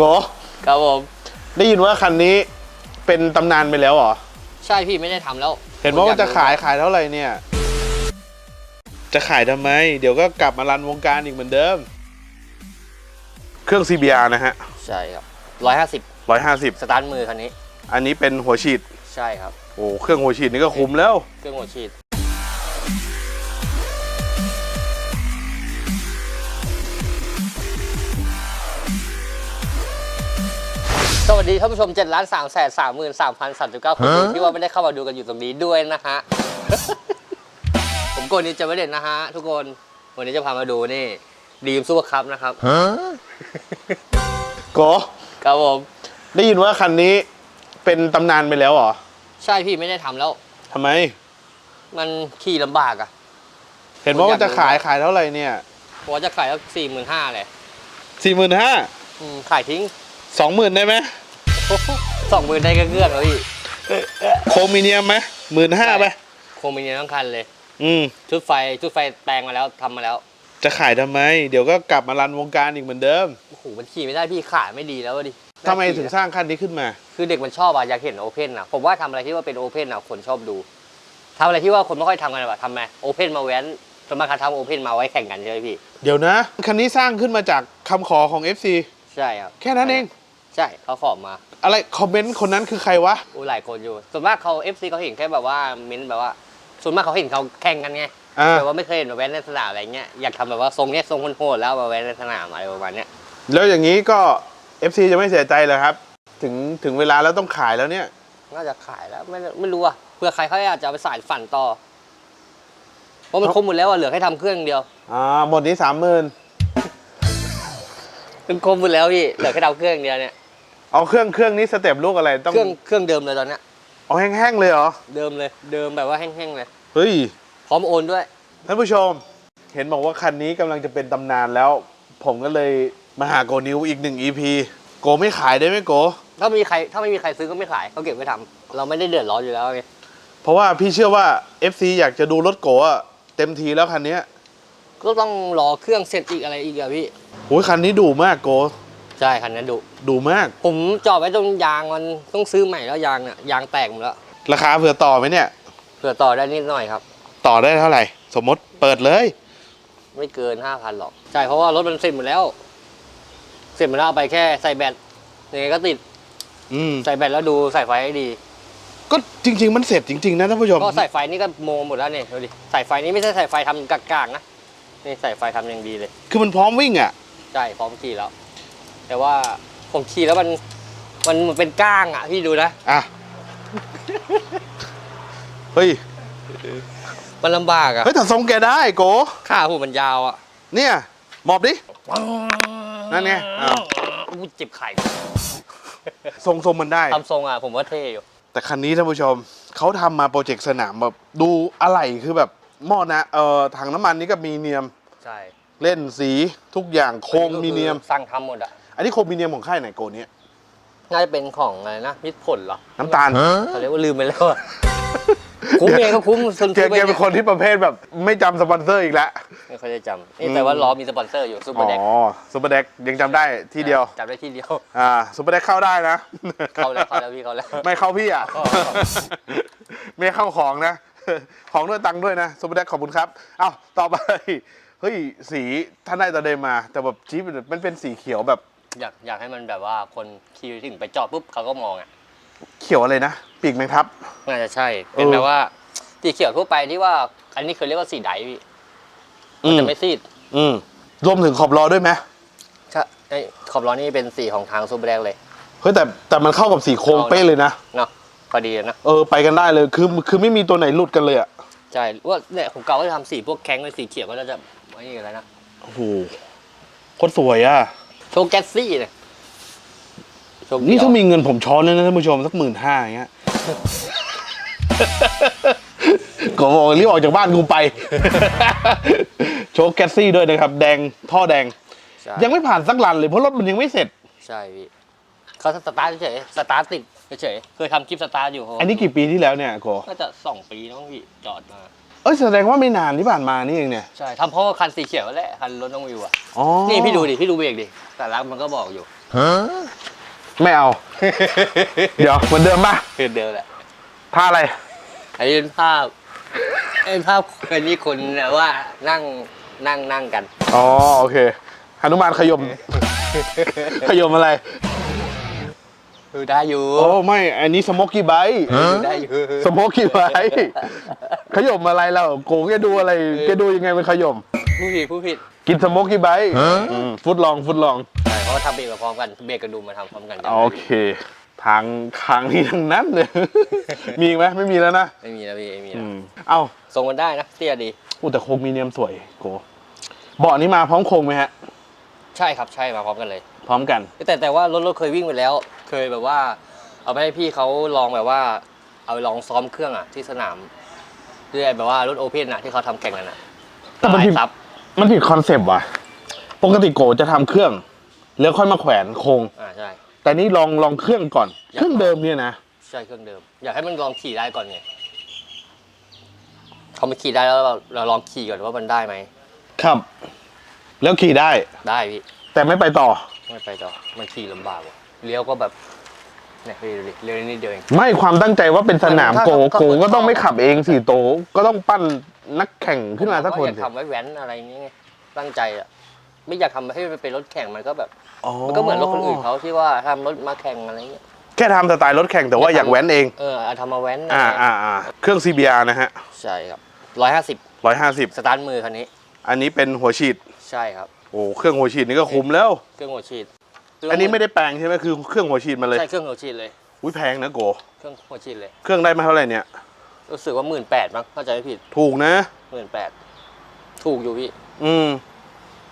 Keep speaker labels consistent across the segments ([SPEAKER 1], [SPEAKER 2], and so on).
[SPEAKER 1] โก
[SPEAKER 2] ครับผม
[SPEAKER 1] ได้ยินว่าคันนี้เป็นตำนานไปแล้วเหรอ
[SPEAKER 2] ใช่พี่ไม่ได้ทำแล้ว
[SPEAKER 1] เห็นว่าว่าจะขายขายเท่าไหร่เนี่ย จะขายทำไม เดี๋ยวก็กลับมารันวงการอีกเหมือนเดิม เครื่อง CBR นะฮะ
[SPEAKER 2] ใช่ครับร้อยห้าสิบ
[SPEAKER 1] 150
[SPEAKER 2] สตาร์ทมือคันนี้
[SPEAKER 1] อันนี้เป็นหัวฉีด
[SPEAKER 2] ใช่ครับ
[SPEAKER 1] โอ้ เครื่องหัวฉีดนี่ก็คุ้มแล้ว
[SPEAKER 2] เครื่องหัวฉีด สวัสดีท่านผู้ชม7ล้าน3แสน3หมื่น3พัน39คนดูที่ว่าไม่ได้เข้ามาดูกันอยู่ตรงนี้ด้วยนะฮะ ผมโกนี้จะไม่เด่นนะฮะ ทุกคน วันนี้จะพามาดูนี่ดีมซูเปอร์คัพนะครับ
[SPEAKER 1] โก
[SPEAKER 2] ครับผม
[SPEAKER 1] ได้ยินว่าคันนี้เป็นตำนานไปแล้วเหรอ
[SPEAKER 2] ใช่พี่ไม่ได้ทำแล้ว
[SPEAKER 1] ทำไม
[SPEAKER 2] มันขี่ลำบากอะ
[SPEAKER 1] เห็นว่าว่าจะขายขายเท่าไหร่เนี่ย
[SPEAKER 2] ผมว่าจะขายสักสี่หมื่นห้าเลย
[SPEAKER 1] สี่หมื่นห้า
[SPEAKER 2] อืมขายทิ้ง
[SPEAKER 1] สองหมื่นได้ไหม
[SPEAKER 2] สองหมื่นได้ก็เกลือกแล้วพี่
[SPEAKER 1] โครมิเนียมไหมหมื่นห้าไป
[SPEAKER 2] คงมีเงินทั้งคันเลย
[SPEAKER 1] อืม
[SPEAKER 2] ชุดไฟชุดไฟแปลงมาแล้วทำมาแล้ว
[SPEAKER 1] จะขายทำไม เดี๋ยวก็กลับมารันวงการอีกเหมือนเดิม
[SPEAKER 2] โอ้โหมันขี่ไม่ได้พี่ขายไม่ดีแล้วอะดิ
[SPEAKER 1] ทำไมถึงสร้างคันนี้ขึ้นมา
[SPEAKER 2] คือเด็กมันชอบอะอยากเห็นโอเพนอะผมว่าทำอะไรที่ว่าเป็นโอเพนอะคนชอบดูทำอะไรที่ว่าคนไม่ค่อยทำกันอะทำไงโอเพนมาแว้นส่วนมากเขาทำโอเพนมาไว้แข่งกันใช่ไหมพี่
[SPEAKER 1] เดี๋ยวนะ คันนี้สร้างขึ้นมาจากคำขอของ FC
[SPEAKER 2] ใช่ครับ
[SPEAKER 1] แค่นั้นเอง
[SPEAKER 2] ใช่เขาขอมา
[SPEAKER 1] อะไรคอมเมนต์คนนั้นคือใครวะ
[SPEAKER 2] อู้หลายคนอยู่ ส่วนมากเขาเอฟซีเขาเห็นแค่แบบว่ามิ้นท์แบบว่า ส่วนมากเขาเห็นเขาแข่งกันไง
[SPEAKER 1] อ่า
[SPEAKER 2] แต่ว่าไม่เคยเห็นมาแว้นในสนามอะไรเงี้ย อยากทำแบบว่าทรงเนี้ยทรงโหดๆแล้วมาแว้นในสนามอะไรประมาณเนี้ย
[SPEAKER 1] แล้วอย่างนี้ก็ FC จะไม่เสียใจเหรอครับ ถึงถึงเวลาแล้วต้องขายแล้วเนี่ย
[SPEAKER 2] น่าจะขายแล้วไม่ไม่รู้อะเพื่อใครเขาอยากจะเอาไปสานฝันต่อเพราะมันครบหมดแล้วอะเหลือแค่ทำเครื่องเดียว
[SPEAKER 1] อ่าหมดนี้สามหมื่น
[SPEAKER 2] มันครบหมดแล้วพี่เหลือแค่ทำเครื่องเดียวเนี่ย
[SPEAKER 1] เอาเครื่องเครื่องนี้สเต็ปลูกอะไรต้อง
[SPEAKER 2] เครื่องเครื่องเดิมเลยตอนเนี้ย
[SPEAKER 1] เอาแห้งๆเลยเหรอ
[SPEAKER 2] เดิมเลย เดิมแบบว่าแห้งๆเลย
[SPEAKER 1] เฮ้ย
[SPEAKER 2] พร้อมโอนด้วย
[SPEAKER 1] ท่านผู้ชม เห็นบอกว่าคันนี้กำลังจะเป็นตำนานแล้ว ผมก็เลยมาหาโกนิวอีกหนึ่ง EP โกไม่ขายได้ไหมโก
[SPEAKER 2] ถ้ามีใครถ้าไม่มีใครซื้อก็ไม่ขายเขาเก็บไว้ทำเราไม่ได้เดือดร้อนอยู่แล้วไง
[SPEAKER 1] เพราะว่าพี่เชื่อว่า FC อยากจะดูรถโกะเต็มทีแล้วคันเนี้ย
[SPEAKER 2] ก็ต้องรอเครื่องเสร็จอีกอะไรอีกอะพี่
[SPEAKER 1] โอ้ยคันนี้ดุมากโก
[SPEAKER 2] ใช่คันนั้นดุ
[SPEAKER 1] ดุมาก
[SPEAKER 2] ผมจอดไว้ตรงยางมันต้องซื้อใหม่แล้วยางเนี่ยยางแตกหมดแล้ว
[SPEAKER 1] ราคาเผื่อต่อไหมเนี่ย
[SPEAKER 2] เผื่อต่อได้นิดหน่อยครับ
[SPEAKER 1] ต่อได้เท่าไหร่ สมมติเปิดเลย
[SPEAKER 2] ไม่เกินห้าพันหรอกใช่เพราะว่ารถมันเสร็จหมดแล้ว เสร็จหมดแล้วเอาไปแค่ใส่แบตยังไงก็ติด
[SPEAKER 1] อืม
[SPEAKER 2] ใส่แบตแล้วดูใส่ไฟให้ดี
[SPEAKER 1] ก็จริง ๆ มันเสร็จจริง ๆ นะท่านผู้ชม
[SPEAKER 2] ก็ใส่ไฟนี่ก็โมหมดแล้วเนี่ยดูดิใส่ไฟนี่ไม่ใช่ใส่ไฟทำกากๆนะนี่ใส่ไฟทำอย่างดีเลย
[SPEAKER 1] คือมันพร้อมวิ่งอะ
[SPEAKER 2] ใช่พร้อมขี่แล้ว แต่ว่าผมขี่แล้วมันมันเหมือนเป็นก้างอะพี่ดูนะ
[SPEAKER 1] อะ เฮ้ย
[SPEAKER 2] มันลำบากอะ
[SPEAKER 1] เฮ้ยแต่ทรงแกได้โก
[SPEAKER 2] ขาผมมันยาวอะ
[SPEAKER 1] เนี่ยหมอบดิ นั่นไงอ้าว
[SPEAKER 2] อู้เจ็บไข่
[SPEAKER 1] ทรงทรงมันได้
[SPEAKER 2] ทำทรงอะผมว่าเท่อยู่
[SPEAKER 1] แต่คันนี้ท่านผู้ชม เขาทำมาโปรเจกต์สนามแบบดูอะไรคือแบบหม้อนะเอ่อถังน้ำมันนี่ก็มีเนียม
[SPEAKER 2] ใช่
[SPEAKER 1] เล่นสีทุกอย่างโครงมีเนียม
[SPEAKER 2] สั่งทำหมดอะ
[SPEAKER 1] อันนี้โครงมีเนียมของค่ายไหนโกเนี้ย
[SPEAKER 2] น่าจะเป็นของอะไรนะมิตรผลเหรอ
[SPEAKER 1] น้ำตาล
[SPEAKER 2] เขาเรียกว่าลืมไปแล้วอะคุ้มเองก็คุ้มซุน
[SPEAKER 1] แกแกเป็นคนที่ประเภทแบบไม่จำสปอนเซอร์อีกแล้ว
[SPEAKER 2] ไม่ค่อยได้จำนี่แต่ว่าล้อมีสปอนเซอร์อยู่ซูเปอ
[SPEAKER 1] อ๋
[SPEAKER 2] ร์แดก
[SPEAKER 1] อซูเปอร์เด็กยังจำได้ที่เดียว
[SPEAKER 2] จำได้ที่เดียว
[SPEAKER 1] อ่าซูเปอร์เด็กเข้าได้นะ
[SPEAKER 2] เข้าแล้วเข้าแล้วพี่เข้าแล้ว
[SPEAKER 1] ไม่เข้าพี่อะ
[SPEAKER 2] อ๋อ
[SPEAKER 1] ไม่เข้าของนะ ของด้วยตังค์ด้วยนะซูเปอร์เด็กขอบคุณครับ เอ้า ต่อไป เฮ้ย สีท่านได้ตะเดมาแต่แบบจี๊ปมันเป็นสีเขียวแบบ
[SPEAKER 2] อยากอยากให้มันแบบว่าคนขี่ถึงไปจอดปุ๊บเขาก็มองอะ
[SPEAKER 1] เขียวอะไรนะ ปีกแมงทับ
[SPEAKER 2] น่าจะใช่ เป็น
[SPEAKER 1] เออ
[SPEAKER 2] แบบว่าสีเขียวทั่วไปที่ว่า อันนี้เคยเรียกว่าสีไดพี่
[SPEAKER 1] อื
[SPEAKER 2] มัน
[SPEAKER 1] ม
[SPEAKER 2] จะไม่ซีด
[SPEAKER 1] อืมรวมถึงขอบล้อด้วยไหม
[SPEAKER 2] ใช่ไอ้ขอบล้อนี่เป็นสีของทางซูเปอร์แดกเลย
[SPEAKER 1] เฮ้ยแต่แต่มันเข้ากับสีโครง
[SPEAKER 2] เอานะ
[SPEAKER 1] เป๊ะเลยนะ
[SPEAKER 2] เนาะพอดีนะ
[SPEAKER 1] เออไปกันได้เลยคือคือไม่มีตัวไหนหลุดกันเลยอะ
[SPEAKER 2] ใช่ว่าเนี่ยผมเก่าก็จะทำสีพวกแข้งเป็นสีเขียวก็จะไอ้นี่อะไรนะ
[SPEAKER 1] โอ้โหโคตรสวยอะ
[SPEAKER 2] โชว์แก๊สซี่เนี่ยโชว์
[SPEAKER 1] นี่
[SPEAKER 2] เขียว
[SPEAKER 1] ถ้ามีเงินผมช้อนเลยนะท่านผู้ชมสักหมื่นห้าอย่างเงี้ย ก็บอกรีบออกจากบ้านกูไป โชว์แกสซี่ด้วยนะครับ แดงท่อแดง
[SPEAKER 2] ใช่
[SPEAKER 1] ยังไม่ผ่านสักลันเลยเพราะรถมันยังไม่เสร็จ
[SPEAKER 2] ใช่พี่เขาสตาร์ทเฉยๆสตาร์ทติดเฉยๆเคยทำคลิปสตาร์ทอยู่
[SPEAKER 1] อันนี้กี่ปีที่แล้วเนี่ยโก
[SPEAKER 2] น่าจะสองปีน้องพี่จอดมา
[SPEAKER 1] เอ้ยแสดงว่าไม่นานที่ผ่านมานี่เองเนี่ย
[SPEAKER 2] ใช่ทำเพราะว่าคันสีเขียวนั่นแหละคันรถน้องวิวอะ
[SPEAKER 1] อ๋อ
[SPEAKER 2] นี่พี่ดูดิ พี่ดูเบรกดิ แต่ละมันก็บอกอยู่
[SPEAKER 1] ไม่เอา เดี๋ยวเหมือนเดิมป่ะ
[SPEAKER 2] คือเดิมแหละ
[SPEAKER 1] ท่าอะไร
[SPEAKER 2] อันนี้เป็นภาพเป็นภาพคนนี้คนเนี่ยว่านั่งนั่งนั่งกัน
[SPEAKER 1] อ๋อโอเคหนุมานขยม ขยมอะไร
[SPEAKER 2] ดูได้อยู่
[SPEAKER 1] โอ้ไม่ อันนี้สโมกกี้ไบต์
[SPEAKER 2] ดูได้อยู่
[SPEAKER 1] สโมกกี้ไบต์ขยมอะไรเราโกแกดูอะไรแกดูยังไงเป็นขยม
[SPEAKER 2] ผู้ผิดผู้ผิด
[SPEAKER 1] กินสโมกกี้ไบต์อืมฟุตลองฟุตลอง
[SPEAKER 2] ใช่เพราะว่าทำเบรกมาพร้อมกันเบรกกับดูมมาทำพร้อมกัน
[SPEAKER 1] โอเค ทางทางนี้ทั้งนั้นเลย มีอีกไหมไม่มีแล้วนะ
[SPEAKER 2] ไม่มีแล้วพี่ไม่มี
[SPEAKER 1] อื
[SPEAKER 2] แล้ว
[SPEAKER 1] มเอ้า
[SPEAKER 2] ทรงมันได้นะเตี้ยดี
[SPEAKER 1] อู้แต่โครงมีเนียมสวยโกเบาะนี้มาพร้อมโครงไหมฮะ
[SPEAKER 2] ใช่ครับใช่มาพร้อมกันเลย
[SPEAKER 1] พร้อมกัน
[SPEAKER 2] แต่แต่ว่ารถรถเคยวิ่งไปแล้ว เคยแบบว่า เอาไปให้พี่เขาลองแบบว่า เอาไปลองซ้อมเครื่องอะที่สนามด้วยแบบว่ารถโอเพนอะที่เขาทำแข่งกันอะ
[SPEAKER 1] แต่มันผิด
[SPEAKER 2] ซับ
[SPEAKER 1] มันผิดคอนเซปต์ว่ะ ปกติโกจะทำเครื่อง แล้วค่อยมาแขวนโครง
[SPEAKER 2] อ่าใช่
[SPEAKER 1] แต่นี่ลองลองเครื่องก่อน
[SPEAKER 2] อยาก
[SPEAKER 1] เครื่องเดิมเนี่ยนะ
[SPEAKER 2] ใช่เครื่องเดิม อยากให้มันลองขี่ได้ก่อนไงเขาไม่ขี่ได้แล้วเราเราลองขี่ก่อนว่ามันได้ไหม
[SPEAKER 1] ครับ แล้วขี่ได้
[SPEAKER 2] ได้พี่
[SPEAKER 1] แต่ไม่ไปต่อ
[SPEAKER 2] ไม่ไปต่อมันขี่ลำบากว่ะเลี้ยวก็แบบเนี่ยพี่ดูดิเลี้ยวนิดเดียวเอง
[SPEAKER 1] ไม่ความตั้งใจว่าเป็นสนาม
[SPEAKER 2] ถ้า
[SPEAKER 1] โก
[SPEAKER 2] ถ้า
[SPEAKER 1] โก
[SPEAKER 2] คน
[SPEAKER 1] ก็ต้อง
[SPEAKER 2] ชอบ
[SPEAKER 1] ไม่ขับเองสิโตก็ต้องปั้น นักแข่งขึ้นมาสักคน
[SPEAKER 2] อยาก
[SPEAKER 1] สิ
[SPEAKER 2] ทำไว้แว้นอะไรอย่างเงี้ยไงตั้งใจอะไม่อยากทำให้มันเป็นรถแข่งมันก็แบบ
[SPEAKER 1] อ๋อ
[SPEAKER 2] มันก็เหมือนรถคนอื่นเขาที่ว่าทำรถมาแข่งอะไรเงี้ย
[SPEAKER 1] แค่ทำสไตล์รถแข่งแต่ว่าอยากแว้นเอง
[SPEAKER 2] เออเอาทำมาแว้น
[SPEAKER 1] อ่าอ่าอ่าเครื่อง CBR นะฮะ
[SPEAKER 2] ใช่ครับร้อยห้าสิบ
[SPEAKER 1] ร้อยห้าสิบ
[SPEAKER 2] สตาร์ทมือคันนี้
[SPEAKER 1] อันนี้เป็นหัวฉีด
[SPEAKER 2] ใช่ครับ
[SPEAKER 1] โอ้เครื่องหัวฉีดนี่ก็คุ้มแล้ว
[SPEAKER 2] เครื่องหัวฉีด
[SPEAKER 1] อันนี้ไม่ได้แปลงใช่ไหมคือเครื่องหัวฉีดมาเลย
[SPEAKER 2] ใช่เครื่องหัวฉีดเลย
[SPEAKER 1] อุ้ยแพงนะโก
[SPEAKER 2] เครื่องหัวฉีดเลย
[SPEAKER 1] เครื่องได้มาเท่าไหร่เนี่ย
[SPEAKER 2] รู้สึกว่าหมื่นแปดมั้งเข้าใจไม่ผิด
[SPEAKER 1] ถูกนะ
[SPEAKER 2] หมื่นแปดถูกอยู่พี่
[SPEAKER 1] อืม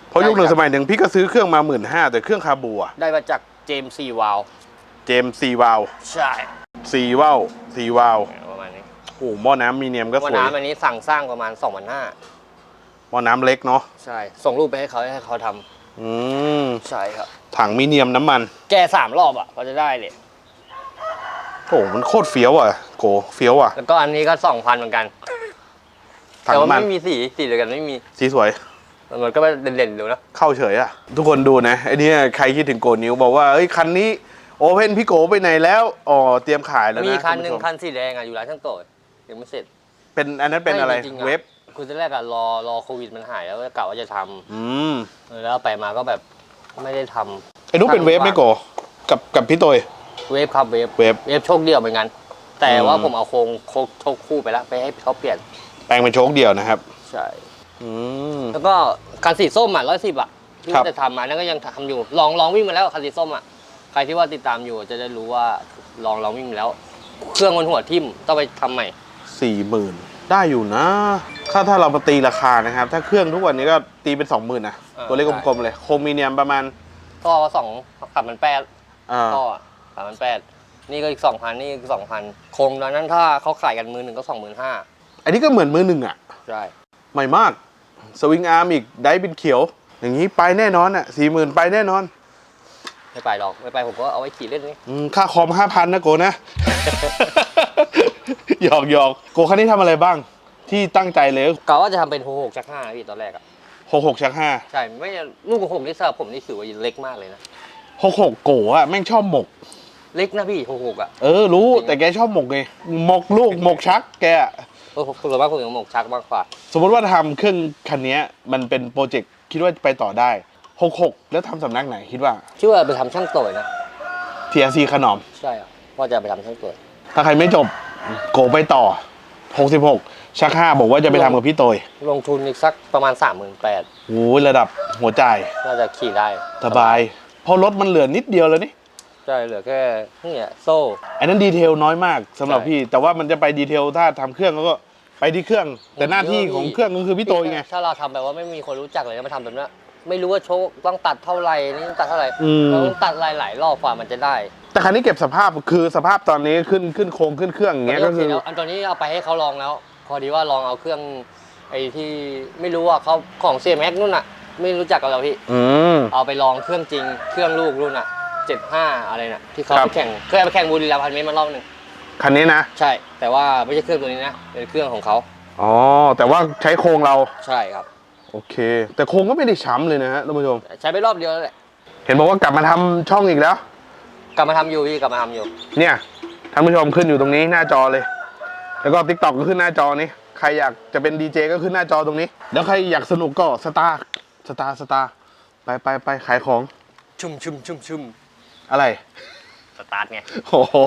[SPEAKER 1] เพราะยุคหนึ่ง
[SPEAKER 2] ใช่ครับ
[SPEAKER 1] สมัยหนึ่งพี่ก็ซื้อเครื่องมาหมื่นห้าแต่เครื่องคาบูอะ
[SPEAKER 2] ได้มาจากเจมซีวาล
[SPEAKER 1] เจมซีวาล
[SPEAKER 2] ใช่
[SPEAKER 1] ซีวาลซีวาล
[SPEAKER 2] ประมาณนี้
[SPEAKER 1] โอ้หม้อน้ำมีเนียมก็
[SPEAKER 2] ว่า
[SPEAKER 1] สวย
[SPEAKER 2] น้ำอันนี้สั่งสร้างประมาณสองพันห้า
[SPEAKER 1] หม้อน้ำเล็กเนาะ
[SPEAKER 2] ใช่ ส่งรูปไปให้เขาให้เขาทำ
[SPEAKER 1] อืม
[SPEAKER 2] ใช่ครับ
[SPEAKER 1] ถังมีเนียมน้ำมัน
[SPEAKER 2] แกสามรอบอะเขาจะได้เลย
[SPEAKER 1] โอ้มันโคตรเฟี้ยวอะโกเฟี้ยวอะ
[SPEAKER 2] แล้วก็อันนี้ก็สองพันเหมือนกัน
[SPEAKER 1] ถัง
[SPEAKER 2] แต่ว่า
[SPEAKER 1] น้ำมัน
[SPEAKER 2] ไม่มีสีสีเดียวกันไม่มี
[SPEAKER 1] สีสวย
[SPEAKER 2] มันก็เด่นๆดูนะ
[SPEAKER 1] เข้าเฉยอะ ทุกคนดูนะไอ้เนี่ยใครคิดถึงโกนิวบอกว่าเอ้ยคันนี้โอเพนพี่โกไปไหนแล้วอ๋อเตรียมขายแล้วนะ
[SPEAKER 2] มีคันหนึ่ง
[SPEAKER 1] ณผู้ชม
[SPEAKER 2] คันสีแดงอะอยู่ร้านช่างโตยยังไม่เสร็จ
[SPEAKER 1] เป็นอันนั้นเป็นอะไร
[SPEAKER 2] ม่จงๆ
[SPEAKER 1] เว็บ
[SPEAKER 2] คือตอนแรกอะรอรอโควิดมันหายแล้วก็กะว่าจะท
[SPEAKER 1] อืมำ
[SPEAKER 2] แล้วไปมาก็แบบไม่ได้ทำ
[SPEAKER 1] ไอ้นุ๊กเป็นเว็บไหม่โกกับกับพี่โตย
[SPEAKER 2] เวฟครับเวฟ
[SPEAKER 1] เว็บ
[SPEAKER 2] เวฟโชคเดียวเหมือนกัน แต่ว่า
[SPEAKER 1] อืม
[SPEAKER 2] ผมเอาโครงโครงโชคคู่ไปแล้วไปให้เขาเปลี่ยน
[SPEAKER 1] แปลงเป็นโชคเดียวนะครับ
[SPEAKER 2] ใช่
[SPEAKER 1] อืม
[SPEAKER 2] แล้วก็คันสีส้มอะร้อยสิบอะที่
[SPEAKER 1] ครับ
[SPEAKER 2] จะทำมานั่นก็ยังทำอยู่ลองลองวิ่งมาแล้วคันสีส้มอะใครที่ว่าติดตามอยู่จะได้รู้ว่าลองลองวิ่งมาแล้ว เครื่องมันหัวทิ่มต้องไปทำใหม่
[SPEAKER 1] สี่หมื่นได้อยู่นะ ถ้าถ้าเรามาตีราคานะครับ ถ้าเครื่องทุกวันนี้ก็ตีเป็นสองหมื่นนะ
[SPEAKER 2] เออ
[SPEAKER 1] ตัวเลขกลมๆเลย โครมิเนียมประมาณ
[SPEAKER 2] ก็สองขับมันแปด
[SPEAKER 1] อ่า
[SPEAKER 2] ก็สามพันแปดนี่ก็อีกสองพันนี่อีกสองพันโครงตอนนั้นถ้าเขาขายกันมือหนึ่งก็สองหมื่นห้า
[SPEAKER 1] อันนี้ก็เหมือนมือหนึ่งอะ
[SPEAKER 2] ใช่
[SPEAKER 1] ใหม่มาก สวิงอาร์มอีกได้บินเขียว อย่างนี้ไปแน่นอนอะสี่หมื่นไปแน่นอน
[SPEAKER 2] ไม่ไปหรอก ไม่ไปผมก็เอาไว้ขี่เล่นนี่
[SPEAKER 1] อืมค่าคอมห้าพันนะโกนะ หยอกหยอกโกคันนี้ทำอะไรบ้าง ที่ตั้งใจเลย
[SPEAKER 2] กะว่าจะทำเป็นหกหกชักห้าพี่ตอนแรกอะ
[SPEAKER 1] หกหกชักห้า
[SPEAKER 2] ใช่ ไม่ลูกของผมนี่สำหรับผมนี่ถือว่าเล็กมากเลยนะ
[SPEAKER 1] หกหกโกอะแม่งชอบหมก
[SPEAKER 2] เล็กนะพี่หกหกอะ
[SPEAKER 1] เออรู้
[SPEAKER 2] จริง
[SPEAKER 1] แต่แกชอบหมกไงหมกลูกหมกชักแกอะ
[SPEAKER 2] เออผมส่วนมากผมถึงหมกชักมากกว่า
[SPEAKER 1] สมมติว่าทำเครื่องคันนี้มันเป็นโปรเจกต์คิดว่าไปต่อได้หกหกแล้วทำสำนักไหนคิดว่า
[SPEAKER 2] ชื่อว่าไปทำช่างโตยนะ
[SPEAKER 1] TRC ขนอม
[SPEAKER 2] ใช่ครับว่าจะไปทำช่างโตย
[SPEAKER 1] ถ้าใครไม่จบโกไปต่อ 66ชักห้าบอกว่าจะไปทำกับพี่โตย
[SPEAKER 2] ลงทุนอีกสักประมาณสามหมื่นแปด
[SPEAKER 1] โอ้ยระดับหัวใจาย
[SPEAKER 2] น่าจะขี่ได้
[SPEAKER 1] สบายเพราะรถมันเหลือนิดเดียวแล้วนี่
[SPEAKER 2] ใช่เหลือแค่เนี่ยโซ่
[SPEAKER 1] อันนั้นดีเทลน้อยมากสำหรับ
[SPEAKER 2] ใช่
[SPEAKER 1] พี่ แต่ว่ามันจะไปดีเทลถ้าทำเครื่องแล้วก็ไปที่เครื่อง แต่หน้าที่ของเครื่องก็คือพี่โตยไง
[SPEAKER 2] ถ้าเราทำแบบว่าไม่มีคนรู้จักเลยมาทำแบบนี้นไม่รู้ว่าโชคต้องตัดเท่าไหร่นี่ต้องตัดเท่าไหร่
[SPEAKER 1] อืม
[SPEAKER 2] เราต้องตัดหลายๆรอบกว่ามันจะได้
[SPEAKER 1] แต่คันนี้เก็บสภาพคือสภาพตอนนี้ขึ้นขึ้นโครงขึ้นเครื่องอย่างเงี้ยก็คือ
[SPEAKER 2] แล้วอันตัวนี้เอาไปให้เขาลองแล้ว พอดีว่าลองเอาเครื่องไอ้ที่ไม่รู้ว่าเขาของเซม็กนู่นน่ะ ไม่รู้จักกับเราพี่
[SPEAKER 1] อืม
[SPEAKER 2] เอาไปลองเครื่องจริงเครื่องลูกรุ่นอะ เจ็ดห้าอะไรน่ะที่เขา
[SPEAKER 1] ครับ
[SPEAKER 2] ไปแข่งเคยเอาไปแข่งบุรีรัมย์พันเมตรมารอบหนึ่ง
[SPEAKER 1] คันนี้นะ
[SPEAKER 2] ใช่ แต่ว่าไม่ใช่เครื่องตัวนี้นะเป็นเครื่องของเขา
[SPEAKER 1] อ๋อ แต่ว่าใช้โครงเรา
[SPEAKER 2] ใช่ครับ
[SPEAKER 1] โอเค แต่โครงก็ไม่ได้ช้ำเลยนะฮะท่านผู้ชม
[SPEAKER 2] ใช้ไปรอบเดียวแล้วแหละ
[SPEAKER 1] เห็นบอกว่ากลับมาทำช่องอีกแล้ว
[SPEAKER 2] กลับมาทำอยู่พี่กลับมาทำอยู่
[SPEAKER 1] เนี่ยท่านผู้ชมขึ้นอยู่ตรงนี้หน้าจอเลย แล้วก็ t ิ k t o k ก็ขึ้นหน้าจอนี้ ใครอยากจะเป็นดีเจก็ขึ้นหน้าจอตรงนี้ แล้วใครอยากสนุกก็สตาร์สตาร์สตาร์ไปไปไปขายของ
[SPEAKER 2] ชุ่มชุ่มชุ่มชุ่ม
[SPEAKER 1] อะไร
[SPEAKER 2] สตาร์ทไง
[SPEAKER 1] โอ้โห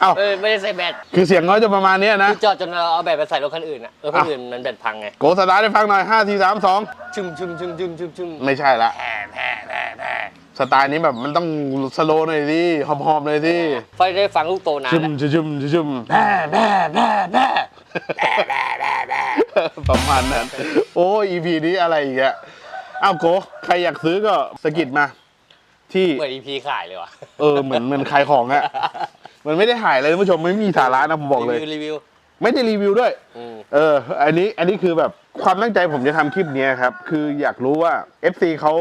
[SPEAKER 1] เอ้า
[SPEAKER 2] เอ้ยไม่ได้ใส่แบต
[SPEAKER 1] คือเสียงเขาจะประมาณเนี้ยนะ
[SPEAKER 2] พี่จอดจนเราเอาแบตไปใส่รถคันอื่นอะรถคันอื่นมันแบตพังไง
[SPEAKER 1] โกสตาร์ให้ฟังหน่อยห้าสี่สามสอง
[SPEAKER 2] ชุ่มชุ่มชุ่มชุ่มชุ่มชุ่ม
[SPEAKER 1] ไม่ใช่ละ
[SPEAKER 2] แผ่แผ่แผ่แผ่
[SPEAKER 1] สไตล์นี้แบบมันต้องสโลว์หน่อยสิหอบๆหน่อยสิ
[SPEAKER 2] ไฟได้ฟังลูกโตนาน
[SPEAKER 1] ชุ่ม
[SPEAKER 2] แล้ว
[SPEAKER 1] ชุ่มชุ่มชุ่มแพ่แพ่แพ่แพ่ประมาณนั้น โอ้อีพีนี้อะไรอีกอะอ้าวโกใครอยากซื้อก็สะกิดมา ที่
[SPEAKER 2] เหมือนอีพีขายเลยว่ะ
[SPEAKER 1] เออเหมือนเหมือนขายของอะมันไม่ได้ถ่ายเลยท่านผู้ชมไม่มีสาระนะผมบอกเลย
[SPEAKER 2] รีวิวรีวิว
[SPEAKER 1] ไม่ได้รีวิวด้วย
[SPEAKER 2] อืม
[SPEAKER 1] เออ อันนี้ อันนี้คือแบบความตั้งใจผมจะทำคลิปเนี้ยครับ คืออยากรู้ว่า FC เขา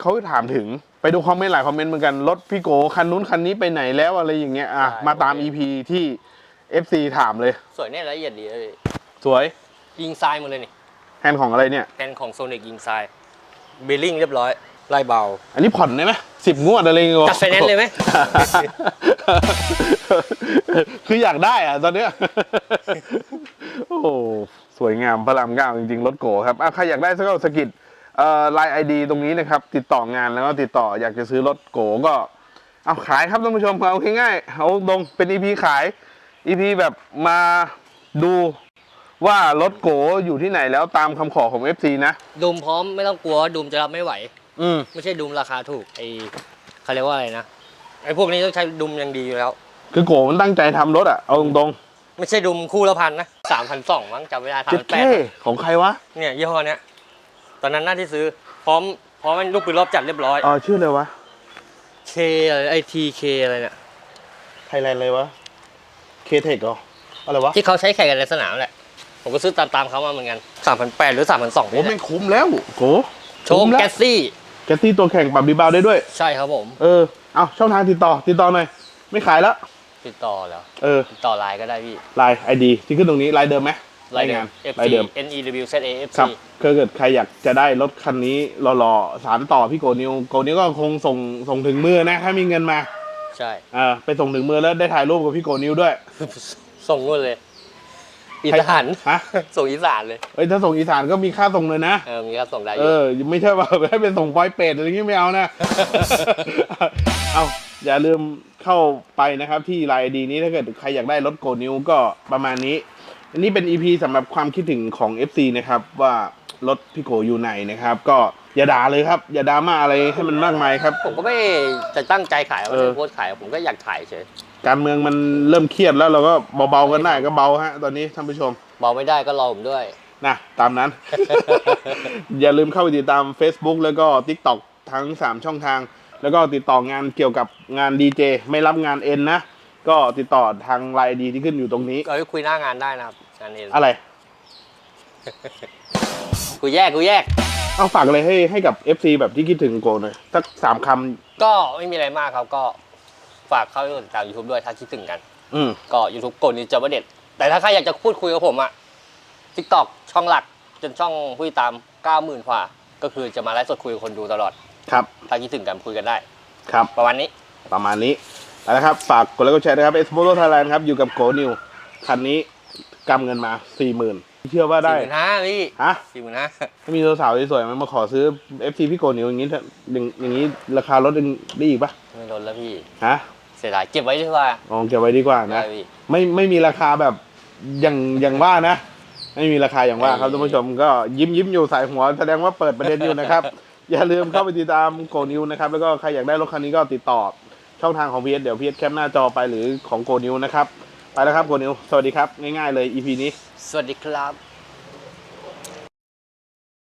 [SPEAKER 1] เขาถามถึง ไปดูคอมเมนต์หลายคอมเมนต์เหมือนกัน รถพี่โกคันนู้นคันนี้ไปไหนแล้วอะไรอย่างเงี้ย อะมาตาม EP ที่ FC ถามเลย
[SPEAKER 2] สวยเนี่ยละเอียดดีเลยพี่
[SPEAKER 1] สวย
[SPEAKER 2] ยิงทรายหมดเลยนี่
[SPEAKER 1] แฮนด์ของอะไรเนี่ย
[SPEAKER 2] แผนของโซนิกยิงทรายเบลลิงเรียบร้อย ไล่เบา
[SPEAKER 1] อันนี้ผ่อนได้ไหมสิบงวดอะไรเงี้ย
[SPEAKER 2] จัดไฟแนนซ์เลยไหม
[SPEAKER 1] คืออยากได้อะตอนเนี้ย โอ้โหสวยงามพระรามเก้าจริงๆ รถโกครับอะใครอยากได้สักสกิดเอ่อไลน์ไอดีตรงนี้นะครับ ติดต่องานแล้วก็ติดต่ออยากจะซื้อรถโกก็ เอาขายครับท่านผู้ชมเอาง่ายๆเอาตรงเป็นอีพีขายอีพีแบบมาดูว่ารถโกอยู่ที่ไหนแล้วตามคำขอของ FC นะ
[SPEAKER 2] ดูมพร้อมไม่ต้องกลัวว่าดูมจะรับไม่ไหว
[SPEAKER 1] อืม
[SPEAKER 2] ไม่ใช่ดูมราคาถูกไอเขาเรียกว่าอะไรนะไอพวกนี้ต้องใช้ดุมอย่างดีอยู่แล้ว
[SPEAKER 1] คือโกมันตั้งใจทำรถอะ เอาตรง
[SPEAKER 2] ไม่ใช่ดุมคู่ละพันนะสามพันสองมั้งจำไม่ได้
[SPEAKER 1] ๆ
[SPEAKER 2] สาม
[SPEAKER 1] เจ็ด
[SPEAKER 2] พันแปด
[SPEAKER 1] เท่ของใครวะ
[SPEAKER 2] เนี่ยยี่ห้อเนี้ยตอนนั้นน่าที่ซื้อพร้อมพร้อมมันลูกปืนรอบจัดเรียบร้อย
[SPEAKER 1] อ๋อชื่ออะไรวะ
[SPEAKER 2] เคอะไรไอทีเคอะไรเนี่ย
[SPEAKER 1] ไทยแลนด์เลยวะ เคเทคเหรอ อะไรวะ
[SPEAKER 2] ที่เขาใช้แข่งกันในสนามแหละ ผมก็ซื้อตามตามๆเขามาเหมือนกันสามพันแปดหรือสามพันสอง
[SPEAKER 1] โอ้ไม่งคุ้มแล้วโก
[SPEAKER 2] โชว์แกสซี่
[SPEAKER 1] แกสซี่ตัวแข่งปรับดีบาวได้ด้วย
[SPEAKER 2] ใช่ครับผม
[SPEAKER 1] เออ เอาช่องทางติดต่อ ติดต่อหน่อย ไม่ขายแล้ว
[SPEAKER 2] ติดต่อแล้ว
[SPEAKER 1] เออ
[SPEAKER 2] ติดต่อไลน์ก็ได้พี่
[SPEAKER 1] ไลน์ไอดีที่ขึ้นตรงนี้ไลน์เดิมไหม
[SPEAKER 2] ไลน์เดิ
[SPEAKER 1] งามน
[SPEAKER 2] F
[SPEAKER 1] ไลน์เดิม
[SPEAKER 2] N E W Z A F
[SPEAKER 1] ครับ
[SPEAKER 2] C
[SPEAKER 1] ถ้าเกิดใครอยากจะได้รถคันนี้หล่อๆสารต่อพี่โกนิวโกนิวก็คงส่งส่งถึงมือนะถ้ามีเงินมา
[SPEAKER 2] ใช่
[SPEAKER 1] เออไปส่งถึงมือแล้วได้ถ่ายรูปกับพี่โกนิวด้วย
[SPEAKER 2] ส่งนู่นเลย อีสาน
[SPEAKER 1] ฮะ
[SPEAKER 2] ส่งอีสานเลย
[SPEAKER 1] เอ้ยถ้าส่งอีสานก็มีค่าส่งเลยนะ
[SPEAKER 2] เออมีก็ส่งได้อ
[SPEAKER 1] เอยู่ อ ไม่ใช่ว่าให้เป็นส่งปอยเป็ดอะไรอย่างงี้ไม่เอานะ เอาอย่าลืมเข้าไปนะครับที่ไลน์ดีนี้ถ้าเกิดใครอยากได้รถโกนิวก็ประมาณนี้ อันนี้เป็น EP สำหรับความคิดถึงของ FC นะครับ ว่ารถพี่โกอยู่ไหนนะครับ ก็อย่าด่าเลยครับ อย่าดราม่าอะไรให้มันมากมายครับ
[SPEAKER 2] ผมก็ไม่จะตั้งใจขายไม่
[SPEAKER 1] เออ
[SPEAKER 2] ได้โพสต์ขายผมก็อยากถ่ายเฉย
[SPEAKER 1] การเมืองมันเริ่มเครียดแล้วเราก็เบาๆกันได้ก็เบาฮะตอนนี้ท่านผู้ชม
[SPEAKER 2] เบาไม่ได้ก็รอผมด้วย
[SPEAKER 1] นะตามนั้น อย่าลืมเข้าไปติดตาม Facebook แล้วก็ TikTok ทั้ง 3 ช่องทาง แล้วก็ติดต่องานเกี่ยวกับงานดีเจไม่รับงานเอ็นนะ ก็ติดต่อทางไลน์ดีที่ขึ้นอยู่ตรงนี้
[SPEAKER 2] ก็คุยหน้างานได้นะครับงานเอง
[SPEAKER 1] อะไร
[SPEAKER 2] กูแยกกูแยก
[SPEAKER 1] เอาฝากอะไรให้ให้กับ FC แบบที่คิดถึงโกหน่อยสักสามค
[SPEAKER 2] ก็ไม่มีอะไรมากครับก็ ฝากเข้าไปติดตาม YouTube ด้วยถ้าคิดถึงกันำ
[SPEAKER 1] อืม
[SPEAKER 2] ก็ YouTube กดนี้จะประเด็ด แต่ถ้าใครอยากจะพูดคุยกับผมอะ TikTok ช่องหลักจนช่องผู้ติดตาม 90,000กว่า ก็คือจะมาไลฟ์สดคุยกับคนดูตลอด
[SPEAKER 1] ครับ
[SPEAKER 2] ถ้าคิดถึงกันคุยกันได้
[SPEAKER 1] ครับ
[SPEAKER 2] ประมาณนี้
[SPEAKER 1] ประมาณนี้เอาละครับ ฝากกดไลค์กดแชร์นะครับเอสโมโตไทยแลนด์ครับ อยู่กับโกนิว คันนี้กำเงินมาสี่หมื่นเชื่อว่าได้
[SPEAKER 2] สี่หมื่นห้าพี่
[SPEAKER 1] ฮะ
[SPEAKER 2] สี่หมื่นห้า
[SPEAKER 1] ถ้ามีสาวๆสวยๆมันมาขอซื้อ FC พี่โกนิวอย่างนี้เถอะอย่างอย่างนี้ราคาลดได้อีกปะ
[SPEAKER 2] ไม่ลดแล้วพี่
[SPEAKER 1] ฮะ
[SPEAKER 2] เสียดายเก็บไว้ดีกว่า
[SPEAKER 1] ลองเก็บไว้ดีกว่านะ
[SPEAKER 2] ได้พี่
[SPEAKER 1] ไม่ไม่มีราคาแบบอย่างอย่างว่านะ ไม่มีราคาอย่างว่าครับท่านผู้ชมก็ยิ้มยิ้มอยู่สายหัว แสดงว่าเปิดประเด็นอยู่นะครับ อย่าลืมเข้าไปติดตามโกนิวนะครับ แล้วก็ใครอยากได้รถคันนี้ก็ติดต่อ ช่องทางของพีเอสเดี๋ยวพีเอสแคปหน้าจอไปหรือของโกนิวนะครับ ไปแล้วครับโกนิวสวัสดีครับ ง่ายๆเลย EP นี้
[SPEAKER 2] สวัสดีครับ